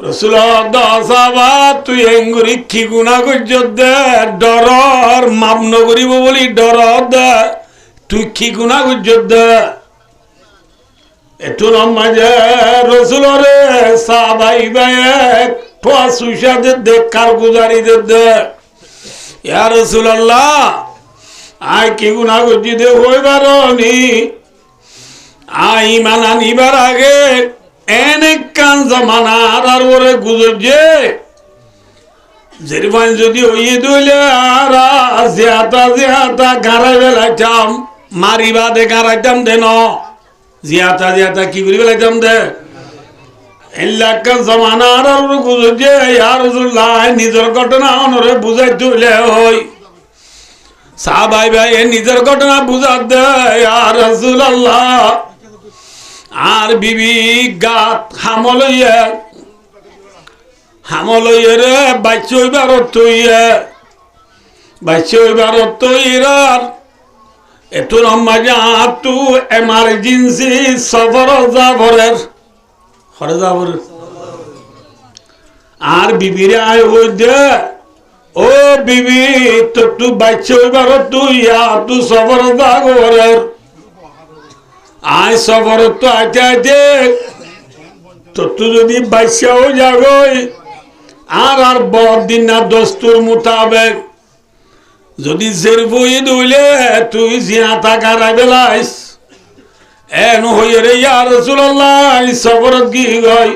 রসুল তুই এঙ্গুরি কি গুণা করছ দে, ডরর মাপ নগরিব বলি ডর দে, তুই কি গুণা করছ দে। এটু নমাজে রসুলরে সাবাই বায়েক ঠোয়া সুইসা দে দে, কার গুজারি দে দে। ইয়া রসুল্লাহ আয় কি গুণা করছি দে, হইবার নি। আই ইমান আনিবার আগে এনেক কান জমানার আর ওরে গুজরছে যেরকম যদি ওই দইলে আর জিয়াতা জিয়াতা গাড়াই বেলাইতাম মারি বাদে গাড়াইতাম দে ন। জিয়াতা জিয়াতা কি করি বেলাইতাম দে। এলাকা জমানার আর ওরে গুজরছে ইয়ার রসুল্লাহ নিজের ঘটনা অনরে বুঝাই তুলে হই। সাহাবাই ভাই নিজের ঘটনা বুঝার দে আর রসুল্লাহ আর বিবি গাত হামলইয়ে হামলইয়ে রে বাচ্চ হইবার তৈয়ে বাচ্চ হইবার এত লম্বা যা তু এমার্জেন্সি সফর যাবরের হরে যাবরের। আর বিবিরে আয় হই দে ও বিবি তো তু বাচ্চ হইবার তুই তু সফর যাবরের। আয় সফর তো আইতে আইতে তো তুই যদি বাইশাও যাগই আর আর বদিন না দস্তুর মোতাবেক। যদি জের বই দইলে তুই জিয়া টাকা রাইবেলাইস এন হইয়ে রে ইয়া রসুল্লাহ সফরত কি গই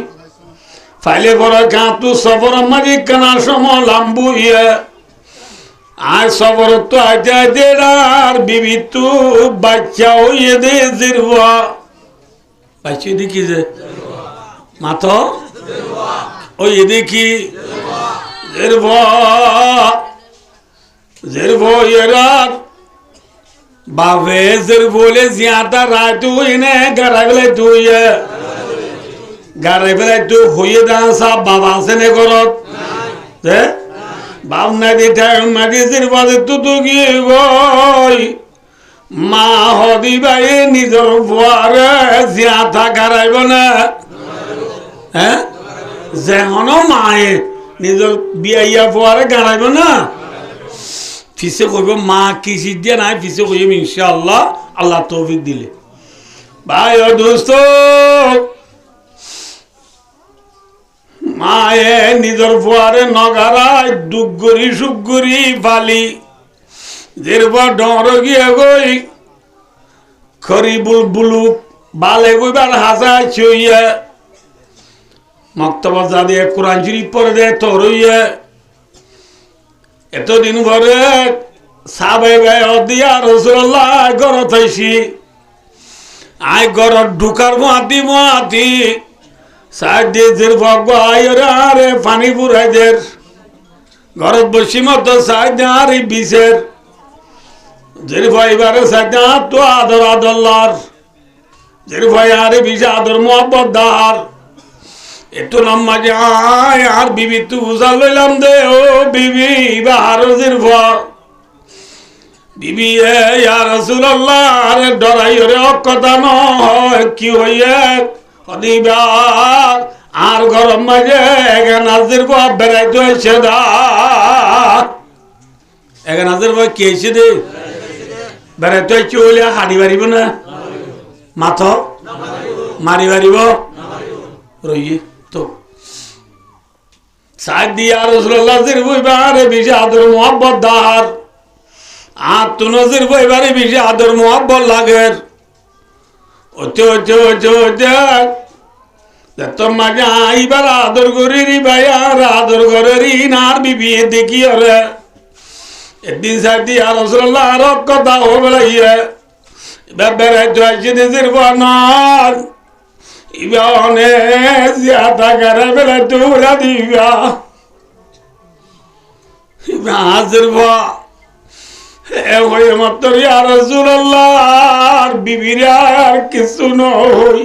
ফাইলে বড় কাঁতু সফর মাঝে কানার সময় লাম্বু ইয়ে আর সবর তো আইতে আর বিবি তু বাচ্চা হইয়ে দে জিরবা বাচ্চা দেখি যে? মাথ? ওই দেখি জিরবা জিরবো এরার বাবে জিরবলে জিয়াটা রায় তু এনে গাড়াই বেলাই তুই গাড়াই বেলাই তু হইয়ে। দা সব বাবা আছে নে ঘরত? যে বাবনা দিঠা মাদিসির বাদে তুতু গিয়ে গই মা হদি ভাই নিজের বুয়ারে জিয়া থাকা রাইব না। হ্যাঁ যেহন মায়ে নিজের বিয়াইয়া বুয়ারে গাড়াইব না। ফিসে কইব, মা কিসি দিয়ে নাই? ফিসে কইব, ইনশাআল্লাহ, আল্লাহ তৌফিক দিলে। ভাই ও দোস্ত, মায়ে নিজের ফুয়ারে নগারায় দুগুরি সুগুরি ফালি। যেরপর ডর গিয়ে গই, খরি বুলবুলু বালে গইবার হাসা চইয়া মক্তবা যা দিয়ে কোরআন শরীফ পড়ে দে তোর হইয়া এতদিন ভরে সাবে দিয়া রসুল্লাহ ঘর থাইছি। আই ঘর ঢুকার মাতি মাতি সাহায্যে দের ভগবাইরে আরে পানি পুরাইদের ঘরত বসি মতো সাহায্য আরে বিষের। জের ভাইবারে সাহায্য তো আদর আদল্লার। জের ভাই আরে বিষ আদর মোহাম্মত দার একটু লম্বা যে আয় আর বিবি তু দে, ও বিবি জির ভর বিবি, এ ইয়ার রসুল্লাহ আরে ডরাই রে অকথা নয়, কি হইয়ে অদিবার আর গরম মাঝে নাজির বাপ বেড়াইতে হয়েছে দা। এখানে নাজির বাপ কে এসে দে? বেড়াইতে হয়েছে হইলে হাড়ি বাড়িব না? মাথ মারি বাড়িব রইয়ে তো। সাদ দিয়া রসুল্লাহ জির বইবারে বিশে আদর মোহাব্বত দার আর তু নজির বইবারে বিশে আদর মোহাব্বত লাগের। ওতে ওতে ওতে ওতে তোর মাঝে আইবার আদর করি রি ভাই আর আদর করে রি আর বিবি দেখি ওরে একদিন সাথী আর রসল্লাহ আর কথা ও বেড়াইয়ে বেড়াই তো আসছে দেশের বনার। ইবা অনেক জিয়াতা করে বেড়াই তো ওরা দিবা। ইবা হাজির বা এ হয়ে মাত্র আর রসুল্লাহ আর বিবিরা আর কিছু নয়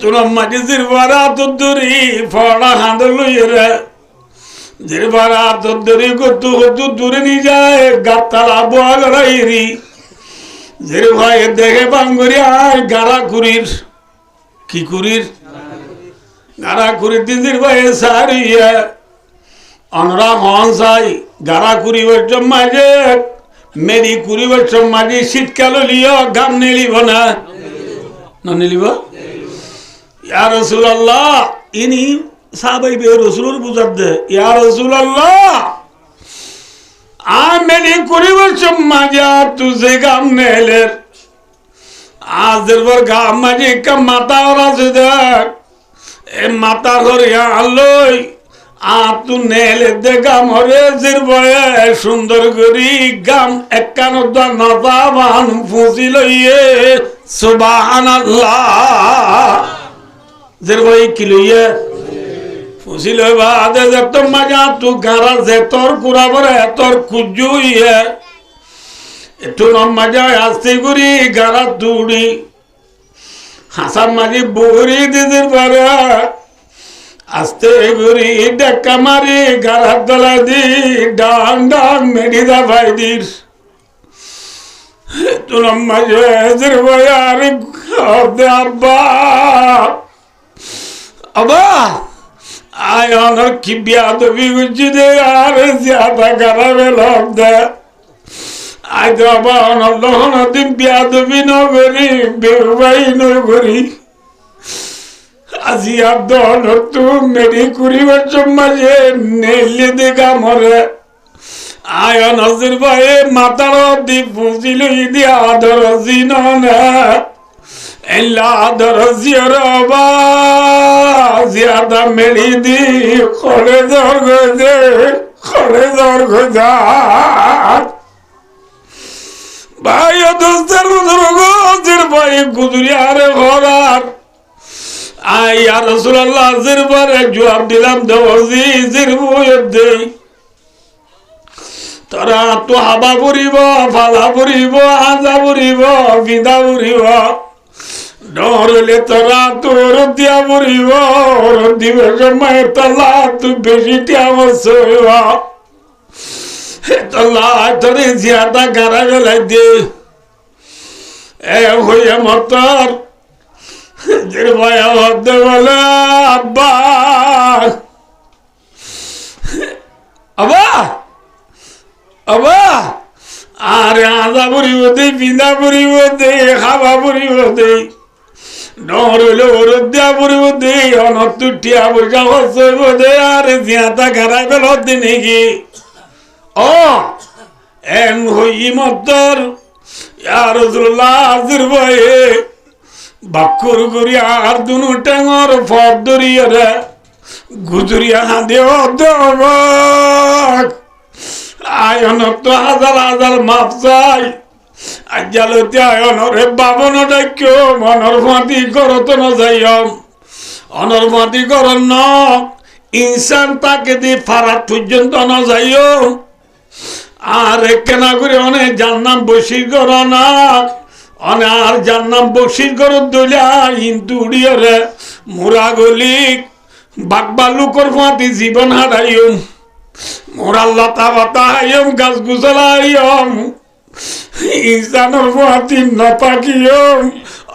তোরা মাঝে জিরবারা তুদ্দুরি ফড়া হাঁদ লইরে জিরবারা তুদ্দুরি গতু গতু দূরে নি যায়, গাতালা বোয়া গড়াইরি জির ভাই দেখে বাঙ্গুরি আর গারা কুরির কি কুরির গারা কুড়ি দিদির বাইরে সারিয়ে। অনরা হন চাই গারা কুড়ি বছর মাঝে, মেরি কুড়ি বছর মাঝে শীতকাল লিও গাম নেলিব না। না নেলিব? ইয়া রসুল্লাহ ইনি সাহাবাই বে রসুলের বুঝার দে। ইয়া রসুল্লাহ আমেরি কুড়ি বছর মাঝে তুঝে গাম নেলের। আজের পর গাম মাঝে মাথা ওরা দেখ। এ মাথা করিয়া আলোই আ তু নেলে দে গাম হরে জির বয়ে, সুন্দর করি গাম একান নাতা বান ফুসি লইয়ে। সুবাহান আল্লাহ জির বই কি লইয়ে? ফুসি লইবা দে যে তোর মাজা, তু গারা যে তোর কুড়া বরে, তোর কুজু ইয়ে একটু মাজা, আসতে করি গারা তুড়ি হাসান মাঝি বুড়ি দিদির পারে আস্তে গুড়ি ডাক্কা মারি গারার দলা দি, ডান ডান মেডি দা ভাই দির। তুলম মাঝে জির বয়ার দে আব্বা। আব্বা, আয় অনর কি বিয়া দবি গুজি দে, আর জিয়াদা গারাবে লক দে। আজ আবার অনলহন দিন বিয়া দবি নগরী, বেউবাই নগরী। আজি আদন তু মেরি কুড়ি বছর মাঝে নেলে দেখা মরে। আয় নজর ভাই মাতার দি বুঝিল ইদি আদর জিন এলা আদর জিয়র বা মেরি দি খড়ে দর গজে খড়ে দর গজা। ভাই দোস্তের ভাই গুজরি আরে ঘরার। আই আর রসুল্লাহ জির পরে জবাব দিলাম দেবজি জির বইয়ের দেই। তোরা তো হাবা পুরিব ফালা পুরিব আজা পুরিব বিদা পুরিব ডরলে তোরা তোর দিয়া পুরিব দিবে সময় তলা, তুই বেশি টিয়া বসইব তলা, তোরে জিয়াদা গারা গেলাই দে। এ হইয়া মতর যে ভাই হতে বলে আব্বা। আবা আবা আরে আদা পরিব দে বিন্দা পরিব দে খাবা পরিব দে নহরলে ওরত দিয়া পরিব দে অনত টিয়া পয়সা খরচ হইব দে আরে জিয়াতা খারাই পেল হতে নাকি ও এন হই মতর ইয়ার রসুল্লাহ আজির বয়ে। বাক্কর করিয়া আর দুনু টেঙর ফর দরিয়া রে। গুজরিয়া হাঁদে আয়ন তো হাজার হাজার মাপ চাই। আজ্জালতে আয়নরে বাবন ডাক্য মনর ফাঁতি করত ন যাইম অনর ফাঁতি কর ন, ইনসান তাকে দি ফারাত পর্যন্ত ন যাইও আর কেনা করে অনেক জান্নাম বসি কর না অনার যার নাম বসির করত দইলা ইন্তু উড়িয়রে। মোরা গলিক বাগবা লুকর ফাঁতি জীবন হারাইম মোরা লতা বাতা হাইম গাছ গুছলা হাইম ইনসানোর ফাঁতি নপাকিয়ম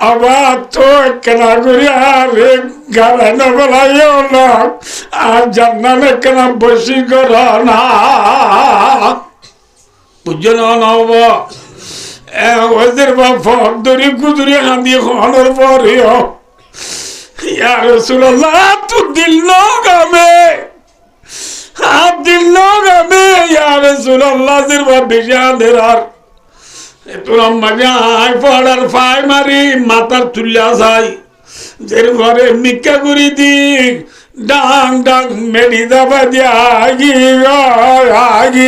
আবার তো কেনা করি আরে নবলাইও না আর জান্নানে কেনা বসি কর না। বুঝছ না ওদের বাপ দরি গুদরি হাঁদি হনর পরে ইয়া রাসূলুল্লাহ তু দিল গামে। হাত দিল গামে, ইয়া রাসূলুল্লাহ জির বাপ বেশি আন্ধার তোর আম্মা যাই পড়ার ফাই মারি, মাথার তুলিয়া যাই যের ঘরে মিক্কা করি দিক, ডাং ডাং মেডি দাবা দিয়া আগি আগি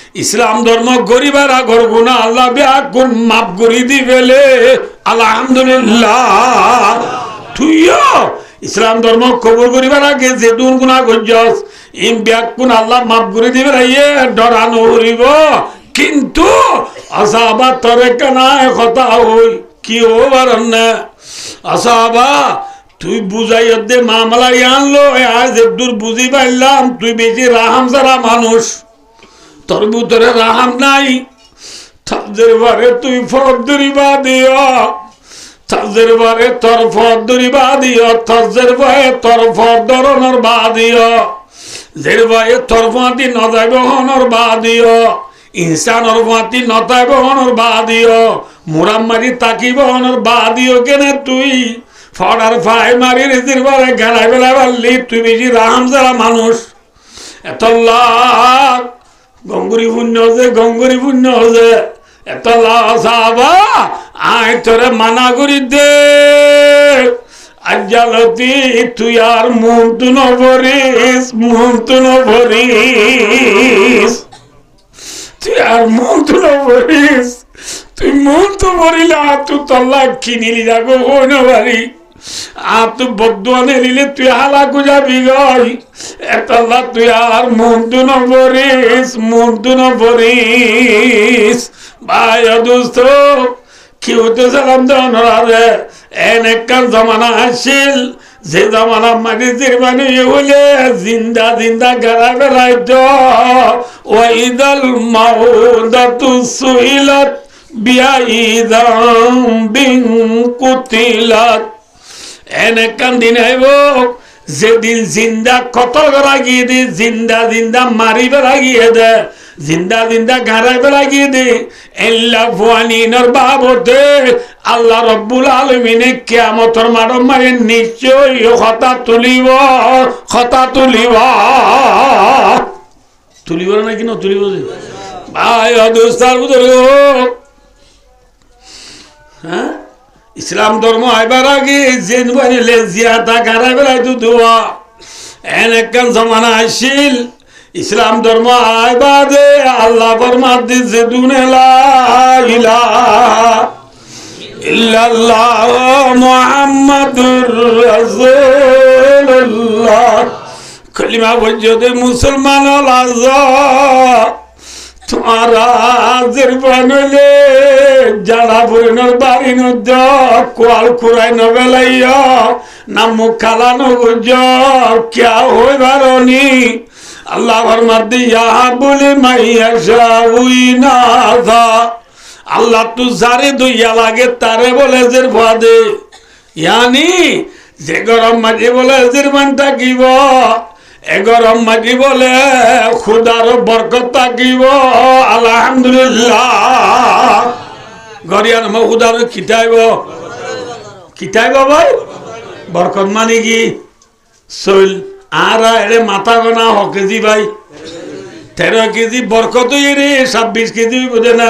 ইসলাম ধর্ম গরিবার আগর গুণা, আল্লাহ ব্যাকুন মাফ করি দি ফেলে আলহামদুলিল্লাহ। তুইও ইসলাম ধর্ম কবুল করিবার আগে যে দুন গুণা গজ্জস, ইম ব্যাগ কোন আল্লাহ মাফ করে দিবে ইয়ে ডরানো হরিব কিন্তু আসাবা তরে কেনায় কথা হই, কি হবার না আসাবা, তুই বুঝাই দে মামলা আনলো আজ দূর বুঝি পাইলাম, তুই বেশি রাহাম সারা মানুষ। তোর ভিতরে রাহাম নাই। তাদের বারে তুই ফরদ দরিবা দিও তাদের বারে তোর ফর দরিবা দিও তাদের বারে তোর ফর ধরনের বা দিও যে বারে তোর ফাঁতি নদাইব হনর বা দিও ইনসানর ফাঁতি নতাইব হনর বা দিও মুরাম্মারি তাকিব হনর বা দিও কেনে তুই? ফড়ার ফাই মারি রেজির বারে গেলাই বেলা পারলি তুই বেশি রাহাম যারা মানুষ। এত লাখ গঙ্গুরি পুণ্য হচ্ছে, গঙ্গুরি পুণ্য হচ্ছে। এত লাভা আয় তোরে মানা করি দে। আজ্জালতি, তুই আর মন তু নভরিস মন তু নভরিস। তুই আর মন তু নভরিস। তুই মন তো ভরিলে তুই তল্লা কিনিলি যাব হইন বাড়ি আর তুই বদুয়া নিলে তুই হালাকু যাবি গই। এতলা তুই আর মন্তু নভরিস মন্তু নভরিস ভাই দোস্ত কি হতে সালাম দনরারে এন একখান জমানা আসিল, যে জমানা মাটি জিরবানি হইলে জিন্দা জিন্দা গারা বেড়াইতো ওয়াইদাল মাউদাতু সুইলাত বিআইদাম বিন কুতিলাত। এনে কান দিন আইব যেদিন জিন্দা কত লাগিয়ে দে, জিন্দা জিন্দা মারিবে লাগিয়ে দে, জিন্দা জিন্দা গাড়াইবে লাগিয়ে দে। এল্লা ফুয়ানিনর বাবতে আল্লাহ রব্বুল আলমিনে কেয়ামতর মারম মারে নিশ্চয় হতা তুলিব হতা তুলিব। তুলিব না তুলিব যে? ভাই অদুস্তার বুঝল হ্যাঁ? ইসলাম ধর্ম আইবার আগে জেন বানিলে জিয়াতা গাড়াই বেড়াই তো দোয়া। এন একখান জমানা আসিল ইসলাম ধর্ম আইবাদে আল্লাহ ফরমাত দিছে দুনে লা ইলাহা ইল্লাল্লাহ মুহাম্মাদুর রাসূলুল্লাহ। কলিমা পর্যন্ত মুসলমান লাজা তোমারা জিরবানলে জাড়া পুরনোর বাড়ি নদ কোয়াল কুড়াই নবেলাইয়া না মুখ খালানো গুজ ক্যা হই বারনি আল্লাহ ফরমাত দিয়া, বলে মাইয়া উই না আল্লাহ তু যারে দইয়া লাগে, তারে বলে জের ফাদে। ইয়ানি, যে গরম মাঝে বলে জিরমান থাকিব এগরম মাটি বলে খুদার বরকত থাকিব। আলহামদুলিল্লাহ। গরিয়ান মা খুদার খিটাইব খিটাইব ভাই? বরকত মানে কি? চল আর এড়ে মাথা গোনা হ কেজি ভাই। তেরো কেজি বরকত রে ছাব্বিশ কেজি বুঝে না?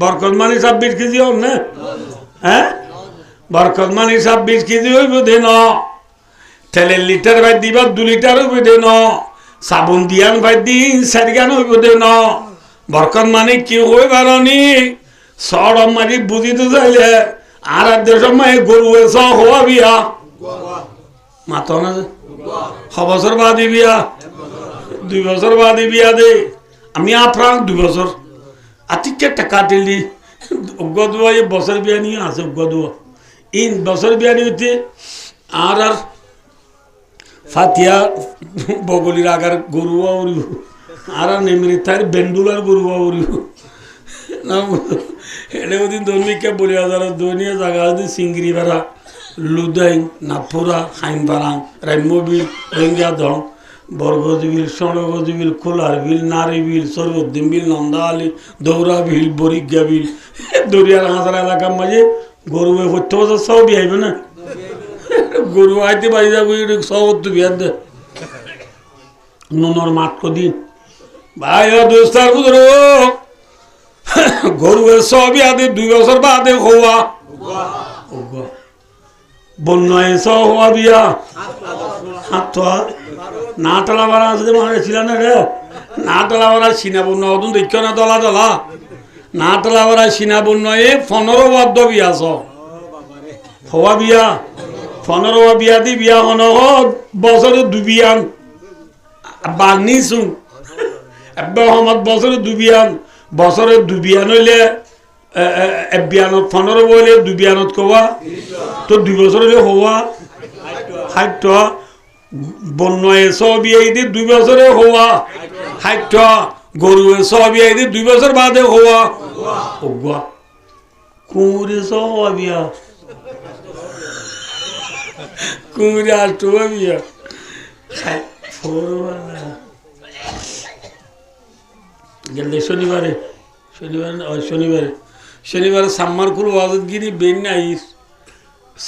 বরকত মানে ছাব্বিশ কেজি হন না? হ্যাঁ বরকত মানে ছাব্বিশ কেজি হইব দে ন? তেলের লিটার ভাই দিবা দু লিটার হইব দে ন? সাবুন দিয়ান ভাই দিন চারিগান হইব দে ন? বরকত মানে কি হই বারনি সরম মারি বুঝিতে চাইলে আর দেশের মাই গরু হওয়া বিয়া। মাত না যে? ছ বছর বাদে বিয়া। দুই বছর বাদে বিয়া দে। আমি আপ্রাণ দুই বছর। আতিকে টাকা দিলি অজ্ঞ এই বছর বিয়া নিয়ে আছে অজ্ঞ ইন বছর বিয়া নিতে আর আর ফাতিয়া, বগলির আগার গরুয়া উড়িব আর নেমরি তার বেন্ডুলার গরুয়া উড়িব না এটা ওদিন দৈনিককে বলি হাজার দৈনিক জায়গা যদি সিঙ্গিরি বেড়া লুদাই নাপুরা হাইম বারাং রাম্যবিল রোহিঙ্গা দং বরগজ বিল সনগজ বিল খোলার বিল নারী বিল সরবদ্দিন বিল নন্দালি দৌরা বিল বরিজ্ঞা বিল দরিয়ার হাজার এলাকার মাঝে গরু হত্যা বছর সব বিয়াইবে না? গরু আইতে বাড়ি যাব সব বিয়ার দে। নুনর মাত কদিন ভাই দোস্তার বুঝল গরু সবই আদে দুই বছর বাদে হওয়া। বন্যায় সব হওয়া বিয়া হাত না তলা বাড়া আছে মানে ছিল না রে? না তলা বাড়া সিনা বন্য অদুন দেখ না দলা দলা। না তলা বাড়া সিনা বন্য এ পনেরো বাদ্য বিয়া স। হওয়া বিয়া। পনেরো বিয়া দি বিয়া হন বছরে দুবিয়ান এব্বে সমাজ বছরে দুবিয়ান বছরে দুবিয়ান হইলে বিয়ানত পনেরো বইলে দুবিয়ানত কবা তো দুই বছর হইলে হওয়া ষাঠ বন্যয়ে সবই এই দুই বছরে হওয়া ষাঠ গরুয়ে সবই এই দুই বছর বাদে হওয়া। ওগুয়া কুঁড়ে সব বিয়া কুঁড়ে আষ্ট বিয়া গেলে শনিবারে শনিবারে শনিবারে। শনিবারে সাম্মার কুল ওয়াজত গিরি বেন নাইস।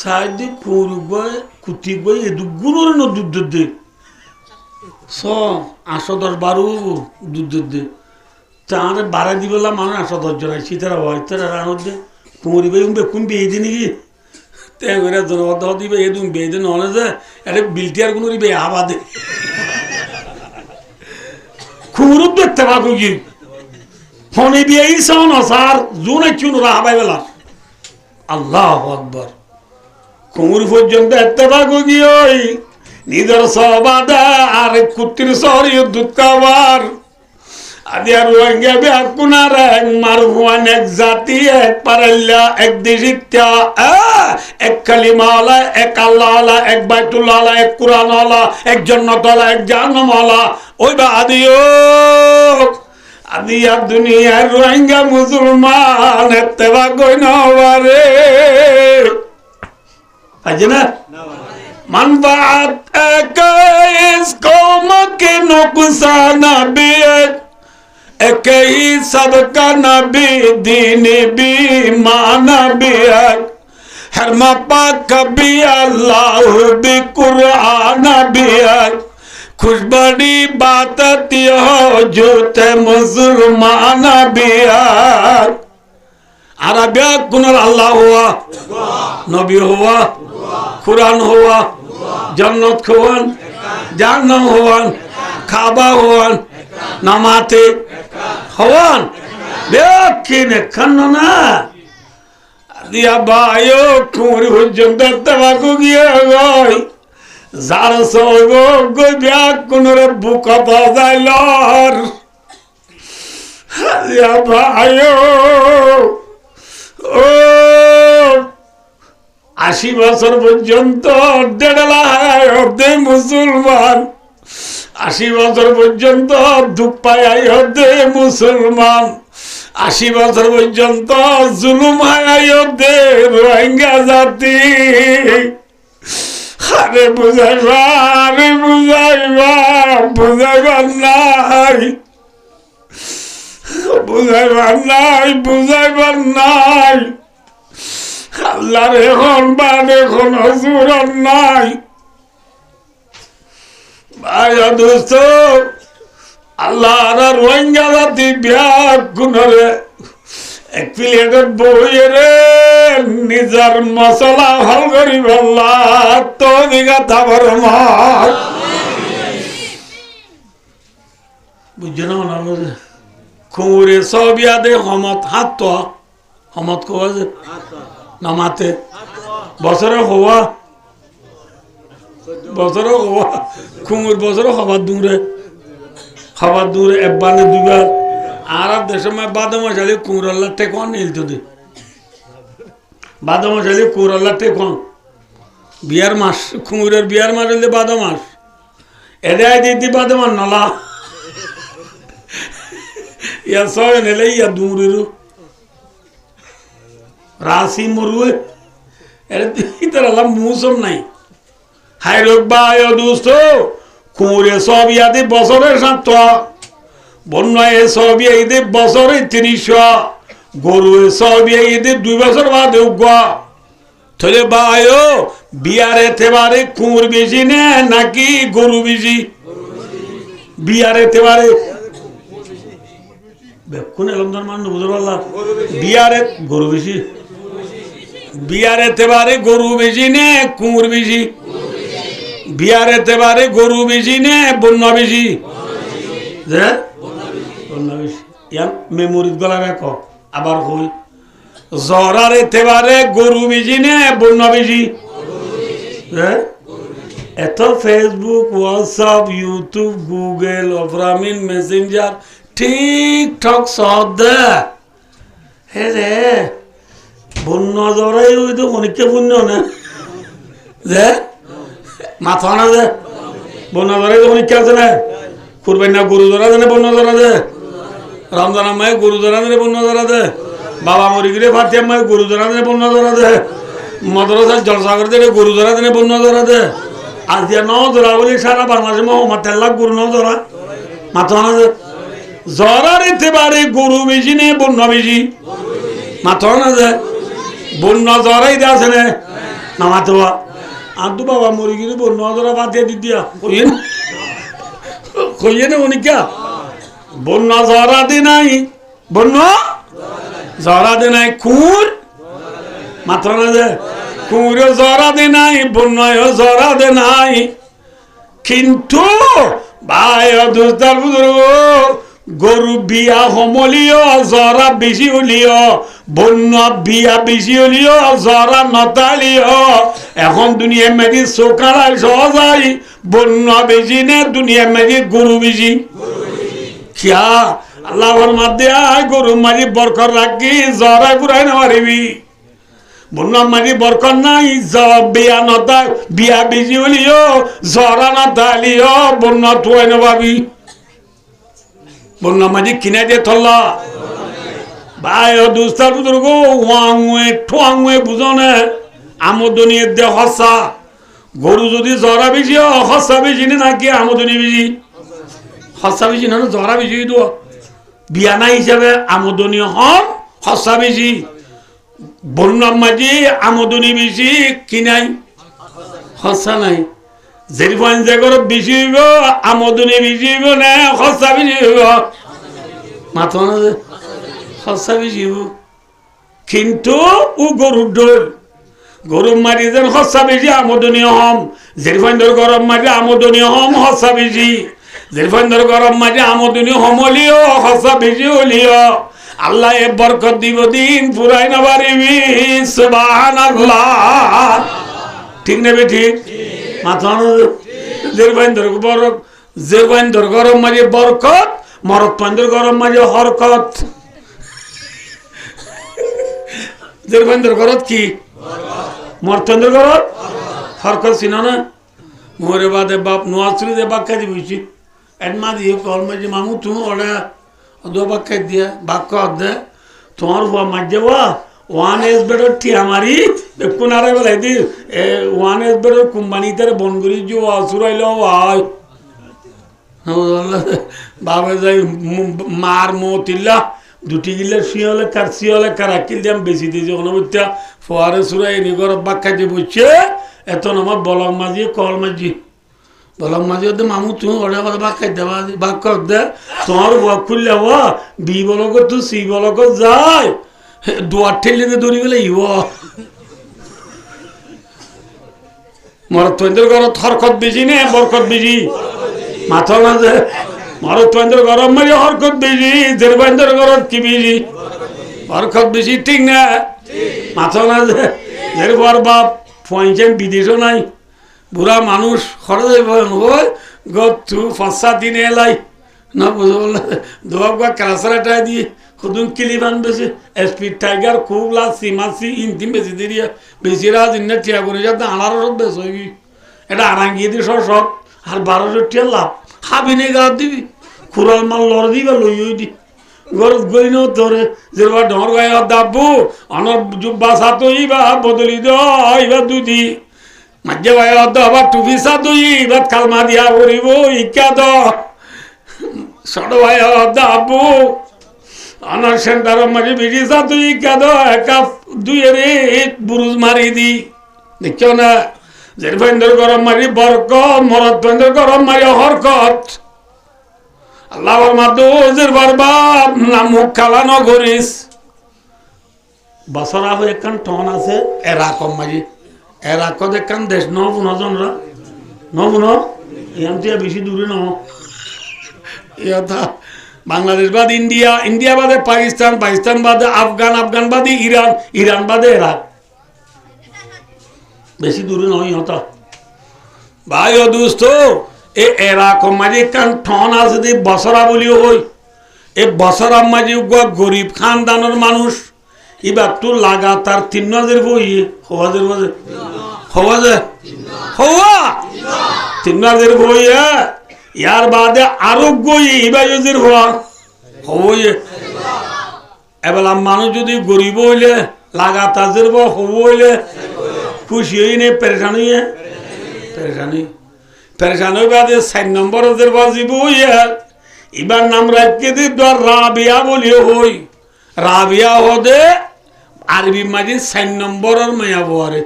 সাহায্যে কুঁড় গয়, কুতি গয়, এদু গুণর ন দুধ দুধ দে। স আটশো দশ বারো দুধ দুধ দে। তাহলে বাড়া দিবেলা মানুষ আটশো দশ জন আছে তারা হয় তারা রানোর দে। কুঁড়ি বাই বেকুন বিয়ে দি নাকি তে করে জনবদ্ধ দিবে এ তুমি বিয়ে দিন হলে যে এটা বিলটিয়ার কোনো বিয়ে হাবা দে খুরুপ দেখতে পাবো কি? ফোনে বিয়ে ইসান সার জুন চুন রাহাবাই বেলা আল্লাহ আকবর। কুমুর পর্যন্ত এতে কি ওই? নিজের সবাদা আর কুত্তির সরি দুঃখাবার আদি আর রোহিঙ্গা বিহার কুনার এক মারহুয়ান এক জাতি, এক পারাল্লা এক দিশিত্যা এক কালিমাওয়ালা, এক আল্লাহওয়ালা, এক বাইতুল্লাহওয়ালা, এক কুরআনওয়ালা, এক জন্নতওয়ালা, এক জাহান্নামওয়ালা। ওই বা আদিও আজিয়া দুনিয়ার রোহিঙ্গা মুসলমান হেতেবা কই নবারে আছে না من بات اکیس قوم کے نقصان بیت اکی سب کا نبی دین بھی مانا بیت ہر مپا کبھی اللہ بھی قرآن بیت खुशबड़ी बात हो, जो ते मुसलमान बिहार আরবিয়া গুণের আল্লাহ হওয়া নবী হওয়া কুরআন হওয়া জান্নাত খোয়ান জাহান্নাম হওয়ান খাবা হওয়ান নামাতে হওয়ান দেখিন খান না দিয়া বায়ো কুমরি হুজুম দত্তা বাকু গিয়ে গয় যার সব গই বিয়া কোনরে বুক দিয়া বায়ো ও। আশি বছর পর্যন্ত দেড় লাখ মুসলমান। আশি বছর পর্যন্ত দুপাই দে মুসলমান। আশি বছর পর্যন্ত জুলুম হায় দে রোহিঙ্গা জাতি। আরে বুঝাইবা আরে বুঝাইবা বুঝাইবার নাই। বুঝাইবার নাই বুঝাইবার নাই। আল্লাহর এখন বাদ এখন হজুর নাই। ভাই দোস্ত আল্লাহ আর রোহিঙ্গা জাতি বিয়ার গুণরে। এক প্লেটের বইয়ে মশলা ভালো করি বললা তো না সব ইয়াদে হমত হাত তো, হমত কোয়া যে? নামাতে বছরে হওয়া বছরে হওয়া খুঁড় বছরে হবার দূরে। হবার দূরে একবার দুবার আর দেশের মায় বাদাম চালি কুঁড় আল্লাহ টেকন নিল তো দে বাদাম চালি কুঁড় আল্লাহ টেকন বিয়ার মাস খুঁড়ের বিয়ার মাস হইলে বাদা মাস এদায় দিদি বাদামার নলা। ইয়া সয় নেলে ইয়া দূরেরও রাশি মরুয়ে। এর আল্লাহ মৌসুম নাই। হাই রোগ বা দুস্থ কুঁড়ে সব ইয়াদি বছরের সাত বন্যায় সব ইয়াদি বছরে তিরিশ গরু সব ইয়াদি দুই বছর বাদে উগা থলে বায়ো বিয়ারে তেবারে কুঁড় বেশি নে, নাকি গরু বেশি? বিয়ারে তেবারে। বেকুন এলমদার মান বুঝতে পারলাম বিয়ারে গরু বেশি। বিয়ারে তেবারে গরু বেশি নে কুঁড় বেশি। বিয়ারে তেবারে গরু বেশি নে, বন্যা বেশি। যে বন্যা বেশি ইয়ার মেমোরিত গলা রাখো আবার হই জরারে তেবারে গরু বেশি নে, বন্যা বেশি হ্যাঁ এত ফেসবুক হোয়াটসঅ্যাপ ইউটিউব গুগল অফরামিন মেসেঞ্জার টিকটক সব দে। হে রে, বন্য জরাই ওই তো অনেককে পুণ্য না। যে মাথা না যে বন্য জরাই তো অনেককে আছে না। কুরবাই না গরু ধরা দেনে বন্য ধরা দে। রমজান মায় গরু ধরা বন্য ধরা দে। বাবা মরি গিরে মায় গরু ধরা দেনে বন্য ধরা দে। মদরসার জলসাগর দিলে গরু দেনে বন্য ধরা দে। আজ দিয়া ন ধরা বলি সারা বাংলাদেশে মহম্মদ লাখ গরু ন ধরা। মাথা না যে জরার এতে বারে গরু বেশি নে, বন্য বেশি মাথা না যে বন্য জরাই দে আছে নে। না, মাথা আদু বাবা মরি গিরে বন্য ধরা বাদ দিয়ে দিয়া। কইয়ে না। কইয়ে না অনিকা বন্য জরা দি নাই। বন্য? জরা দি নাই। কুর মাথা না যে কুঁড়ো জরা দে নাই বন্যয় জরা দে নাই। কিন্তু ভাই দুস্তার গরু বিয়া সমলিও জরা বেশি হলিও, বন্য বিয়া বেশি হলিও, জরা নতালিও। এখন দুনিয়া মেজি চোকারাই সহজাই, বন্য বেশি নে, দুনিয়া মেজি গরু বেশি। কিয়া আল্লাহর মাধ্যমে আয় গরু মারি বরকর রাখি জরা ঘুরাই না বন্যা মারি বরকর নাই বিয়া নতা বিয়া বেশি হলিও, জরা নতালিও বন্যা তুয়াই নবাবি। বন্যা মাঝি কিনে দিয়ে থল্লা। ভাই দুস্তার বুজুর্গ ওয়াংয়ে ঠোয়াংয়ে বুঝনে আমদনিয়ে দে হসা। গরু যদি জরা বেশি হসা বেশি নে নাকি আমদনি বেশি হসা বেশি না জরা বেশি তো বিয়া নাই হিসাবে আমদনি হন হসা বেশি বন্যা মাঝি আমদনি বেশি কিনাই হসা নাই। যেরিফান জাগর বেশি হইব, আমদনি বেশি হইব না হসা বেশি হইব? মাথা বেশি হইব। কিন্তু ও গরুর ডোল গরু মারি যেন হসা বেশি আমদনি হম যেরিফান গরম মারি আমদনি হম হসা বেশি যেরিফান গরম মারি আমদনি হম হলিও হসা বেশি হলিও আল্লাহ এ বরকত দিব দিন পুরাই না পারিবি সুবাহান আল্লাহ ঠিক নেবে ঠিক। মাথা জেরবাইন্দর বরক জেরবাইন্দর গরম মাঝে বরকত মরক পান্দর গরম মাঝে হরকত। জেরবাইন্দর গরত কি? মরতন্দ্র গরত? হরকত ছিল না। মোরে বাদে বাপ নোয়াশ্রী দে বাক্কা দিবছি এডমা দিয়ে কল মাঝে মামু, তুমি ওরা দো বাক্কা দিয়ে বাক্য দে। তোমার হুয়া মাঝে ওয়া ওয়ান এস বেডর ঠিয়া মারি কোনারে বেলাই দি এ, ওয়ান এস বেডর কোম্পানিতে বনগুড়ি যে আসুরাইল ওয়াই বাবে যাই মার মতিল্লা দুটি গিলে শিয়লে কার শিয়লে কার, আকিল দিয়াম বেশি দিয়েছে অনবত্যা ফোয়ারে সুরাই নিগর বাক্কা দিয়ে বসছে, এত আমার বলক মাঝি কল মাঝি বলক মাঝি ওদের মামু, তুমি ওটা কথা বাক্কা দেবা বাক্য দে। তোমার ওয়াক খুললে হওয়া বি বলক তো, সি বলক যায় দুয়ার ঠেলিতে দৌড়ি গেলে ইব মরত্বেন্দ্র ঘরত হরকত বেশি নে, বরকত বেশি মাথা না যে মরত্বেন্দ্র গরম মারি হরকত বেশি দেরবেন্দ্র ঘরত কি বেশি হরকত বেশি ঠিক না। মাথা না যে এর বর বাপ পয়সেন বিদেশও নাই। বুড়া মানুষ খরচ ওই পাঁচ সাত দিনে এলাই। না, বুঝে বললে দোয়াব গা ক্রাসারাটা দিয়ে খুদুন কিলিবান বেশি। স্পিড টাইগার কুবলা সিমাসি ইন্তিম বেশি দিয়ে বেশি রাজ ইন্না টিয়া করে যাতে আনারও বেশ হইবি এটা আরাঙ্গিয়ে দিয়ে সব সব। আর বারোশো টিয়া লাভ। হাবি নে গা দিবি। খুরাল মাল লড় দিবা, লই দি। গরত গই ন তোরে যেবা ডর গায় দাবু, অনর জুব্বা সাতো ইবা বদলি দ ইবা দুদি মাঝে ভাই অদ আবার টুপি সাতো ইবা কালমা দিয়া করিব ইকা দ ভাই অদ আবু অনর সেন্টার মারি বিড়ি সাতো ইকা দ একা দুই রে বুরুজ মারি দি। দেখছ না? জেরফেন্দ্র গরম মারি বরকত মরদ্বেন্দ্র গরম মারি হরকত আল্লাহর মাদুজের বারবার না মুখ খালানো করিস বছরা হয়ে একখান টন আছে এরাকম এরাকত একখান দেশ, ন পুনজনরা ন পুন ইয়ান বেশি দূরে ন। বাংলাদেশ বাদ ইন্ডিয়া ইন্ডিয়া বাদে পাকিস্তান পাকিস্তান বাদে আফগান আফগান বাদে ইরান ইরান বাদে এরাক। বেশি দূরে নয় ইহতা। ভাই ও দোস্ত, এ এরকম মাঝে কান ঠন আছে দি বছরা বলিও হই এ বছরা মাঝে গরিব খানদানের মানুষ। এবার তো লাগাতার তিন হাজার বই। হওয়াজের মাঝে হওয়া যে? হওয়া? তিন হাজার বই ইয়ার বাদে আরও গই যদি হওয়া। হবই এবার মানুষ যদি গরিব হইলে লাগাতার যে হব হইলে, খুশি হই নে পেরেশান পেরেশানি পেরেশানি বাদে চার নম্বর ওদের বাজিব হইয়া, এবার নাম রাখকে দি রাবিয়া বলিও হই। রাবিয়া হদে আরবি মাঝে চার নম্বরের মায়া বোয়ারে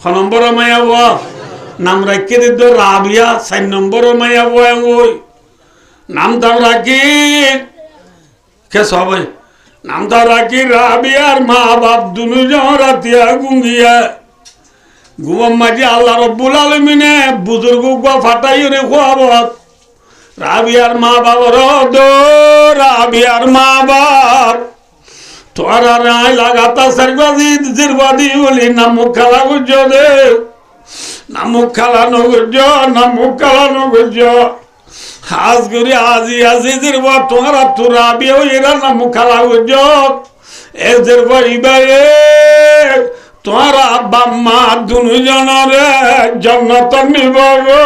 ছ নম্বরের মায়া বোয়া নাম রাখকে দি দর রাবিয়া, চার নম্বরের মায়া বোয়া হই নাম তার রাখি। কে সবাই নাম তার রাখি রাবিয়ার মা বাপ দুজন রাতিয়া গুঙ্গিয়া। গুমম মাঝে আল্লাহ রব্বুল আলমিনে বুজুর্গ গুয়া ফাটাই রে খোয়াবত। রাবিয়ার মা বাবার দো রাবিয়ার মা বাপ তোরা রায় লাগাতা সরবাদি জিরবাদি বলি না মুখ খেলা গুজ দে না মুখ খেলা নগুজ না মুখ খেলা নগুজ হাজ করি আজি আজি জিরব তোরা তো রাবিয়া এরা না মুখ খেলা গুজ এ জিরব ইবারে তোমার আব্বা মা দুজনরে জন্নত নিব গো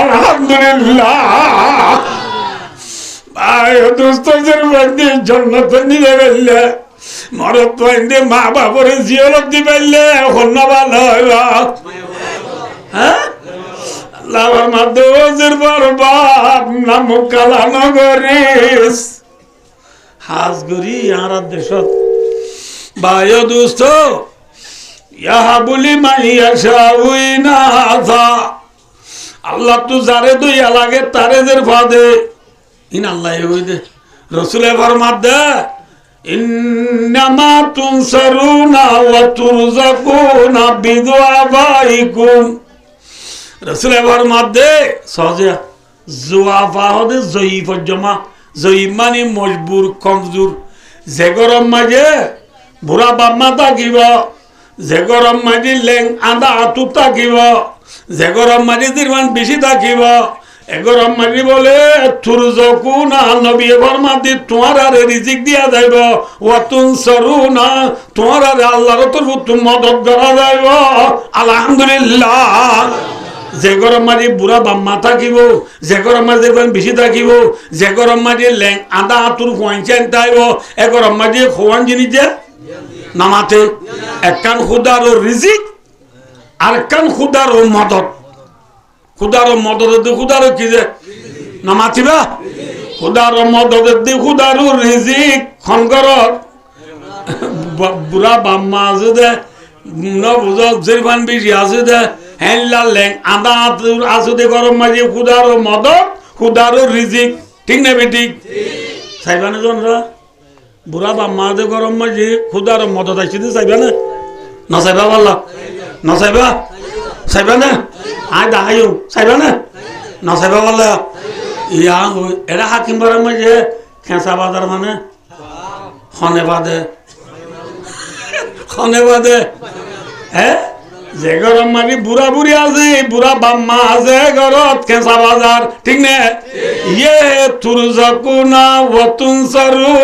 আলহামদুলিল্লাহ ভাই দুস্তদের মধ্যে জন্নত নিয়ে গেলে মরত মা বাবরে জিয়লত দি পাইলে হন্য হ্যাঁ? আল্লাহর মাধ্যমের বর বাপ নাম কালা নগরিস হাজ গরি আর দেশত। ভাই দুস্থ ইয়াহাবুলি মাইয়া শাহুই না আল্লাহ তো যারে দইয়া লাগে, তারে দের ফাদে ইন আল্লাহ হই দে রসুলে ফরমাত দে। ইন্নামা তুনসারুনা ওয়া তুরজাকুনা বিদুআবাইকুম রসুলে ফরমাত দে সহজে জুয়াফা হদে জয়ীফ জমা, জয়ীফ মানে মজবুর, কমজোর। যে গরম মাঝে বুড়া বাম্মা থাকিব, যে গরম মাঝি লেং আদা আঁতু থাকিব, যে গরম মাঝি দিরমান বেশি থাকিব এগরম মাঝি বলে, থুর জকু না, নবী এবার মাদি, তোমার আরে রিজিক দিয়া যাইব। ওয়াতুন সরু না, তোমার আরে আল্লাহর তরফ তুমি মদত করা যাইব। আলহামদুলিল্লাহ। যে গরম মাঝে বুড়া বাম্মা থাকিব, যে গরম মাঝে বেশি থাকিব, যে গরম মাঝে লেং আদা আঁতুর পয়সা আইব এ গরম মাঝে খোয়ান জিনিস যে নামাতে একখান খুদার ও রিজিক আর একখান খুদার ও মদত। খুদার মদত খুদার কি যে? নামাতিবা খুদার মদত দি খুদার রিজিক খনগর বুড়া বাম্মা আছে দে ন বুঝ জেরবান বেশি আছে দে হেল্লা লেং আদা আছে দে গরম মাঝে খুদার মদত খুদার রিজিক। ঠিক না বেঠিক সাইবানে জনরা? বুড়া বা মা দে গরম মাঝে খুদার মদত আইসি দে, চাইবা না? না চাইবা বললা না চাইবা? চাইবা না আয় দাহাইও চাইবা না না চাইবা বললা ইয়া হই এরা হাকিম বারের মাঝে খেঁচা বাজার মানে খনে বাদে খনে বাদে হ্যাঁ যে গরম মানে বুড়া বুড়ি আছে বুড়া বাম্মা আছে ঘরত খেঁচা বাজার ঠিক না ইয়ে তুর জাকুনা ওয়াতুন সারু